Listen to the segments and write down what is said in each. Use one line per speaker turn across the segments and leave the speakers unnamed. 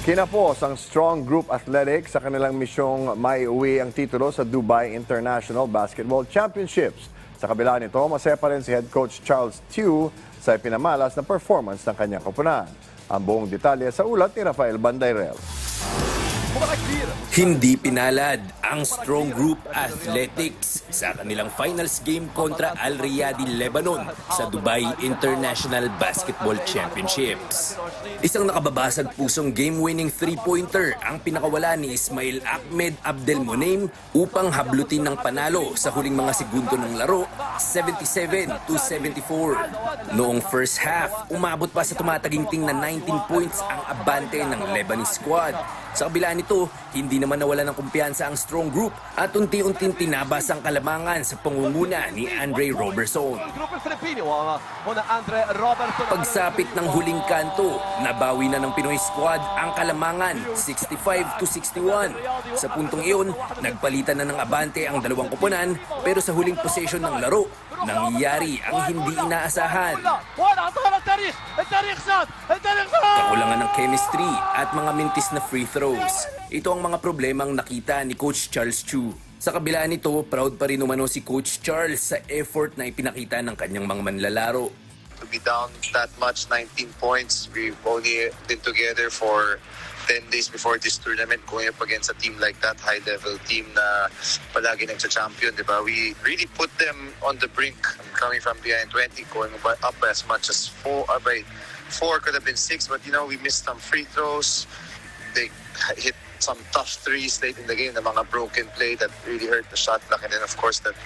Kinapos ang Strong Group Athletics sa kanilang misyong maiuwi ang titulo sa Dubai International Basketball Championships. Sa kabila nito, masaya pa rin si head coach Charles Tew sa ipinamalas na performance ng kanyang koponan. Ang buong detalye sa ulat ni Rafael Bandayrel.
Hindi pinalad ang Strong Group Athletics sa kanilang finals game kontra Al Riyadi Lebanon sa Dubai International Basketball Championships. Isang nakababasag pusong game-winning three-pointer ang pinakawala ni Ismail Ahmed Abdel Monem upang hablutin ng panalo sa huling mga segundo ng laro, 77 to 74. Noong first half, umabot pa sa tumataginting na 19 points ang abante ng Lebanese squad. Sa kabila nito, hindi naman nawala ng kumpiyansa ang strong larong group at unti-unting tinabas ang kalamangan sa pangunguna ni Andre Robertson. Pagsapit ng huling kanto, nabawi na ng Pinoy squad ang kalamangan 65 to 61. Sa puntong iyon, nagpalitan na ng abante ang dalawang kupunan pero sa huling posisyon ng laro, nangyari ang hindi inaasahan.
وانا اعطانا التاريخ التاريخ زاد التاريخ زاد
Kakulangan ng chemistry at mga mintis na free throws. Ito ang mga problemang nakita ni Coach Charles Chu. Sa kabila nito, proud pa rin umano si Coach Charles sa effort na ipinakita ng kanyang mga manlalaro.
to be down that much, 19 points. We've only been together for 10 days before this tournament, going up against a team like that, high-level team na palagi nagsa-champion, di ba? We really put them on the brink, coming from behind 20, going up as much as four, uh, by four could have been six, but you know, we missed some free throws. They hit some tough threes late in the game, the mga broken play that really hurt the shot clock, and then of course that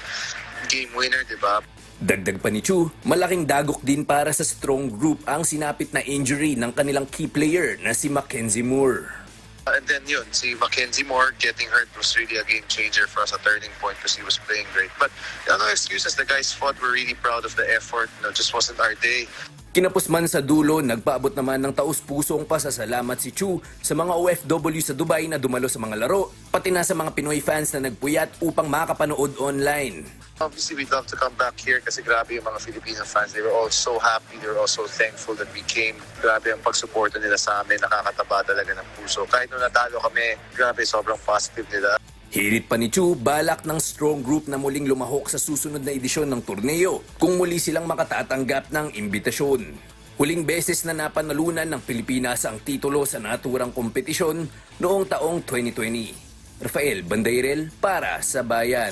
game winner, di ba?
Dagdag pa ni Chu, malaking dagok din para sa strong group ang sinapit na injury ng kanilang key player na si Mackenzie Moore.
And then yun, si Mackenzie Moore getting hurt was really a game changer for us, a turning point because he was playing great. But you know, no excuses. The guys fought. We're really proud of the effort. You know, just wasn't our day.
Kinapos man sa dulo, nagpaabot naman ng taus-pusong pasasalamat si Chu sa mga OFW sa Dubai na dumalo sa mga laro, pati na sa mga Pinoy fans na nagpuyat upang makapanood online.
Obviously, we'd love to come back here kasi grabe yung mga Filipino fans. They were all so happy. They were all so thankful that we came. Grabe ang pagsuporta nila sa amin. Nakakataba talaga ng puso. Kahit nung natalo kami, grabe, sobrang positive nila.
Hirit pa ni Chu, balak ng strong group na muling lumahok sa susunod na edisyon ng torneo kung muli silang makatatanggap ng imbitasyon. Huling beses na napanalunan ng Pilipinas ang titulo sa naturang kompetisyon noong taong 2020. Rafael Bandairel para sa Bayan.